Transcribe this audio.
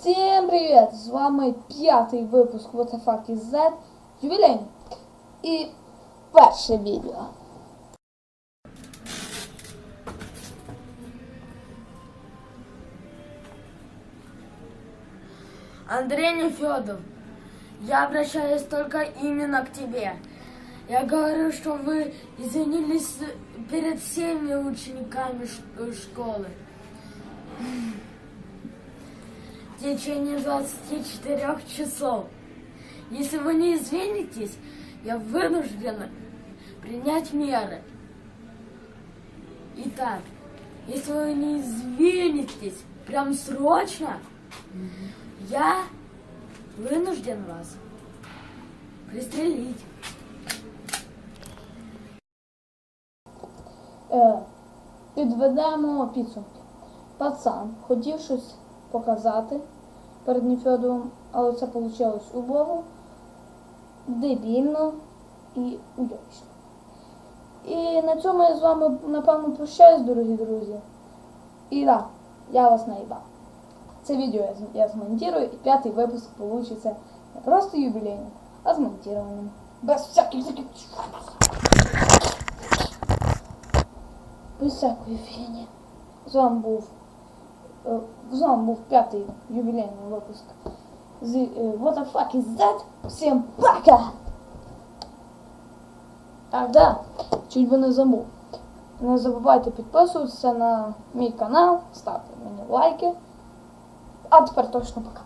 Всім привіт! З вами п'ятий випуск What the fuck is that? Ювілейний. І перше відео. Андрей Нефедов, я обращаюсь только именно к тебе. Я говорю, что вы извинились перед всеми учениками ш- школы. В течение 24 часов. Если вы не извинитесь, я вынуждена принять меры. Итак, если вы не извинитесь прям срочно, я вынужден вас пристрелить. Е, підведемо підсумки. Пацан хотів щось показати перед Нефьодовим, але це вийшло убого, дебільно і уйобично. І на цьому я з вами, напевно, прощаюсь, дорогі друзі. І так, я вас наїбав. Це відео я, змонтирую, і п'ятий випуск вийде не просто юбілейним, а змонтированим. Без всяких таких. Без всякої фігні. З вами був. е, З вами був п'ятий юбілейний випуск. З е, What the fuck is that? Всім пока! Ах, да, чуть би не забув. Не забувайте підписуватися на мій канал, ставте мені лайки. А тепер точно пока.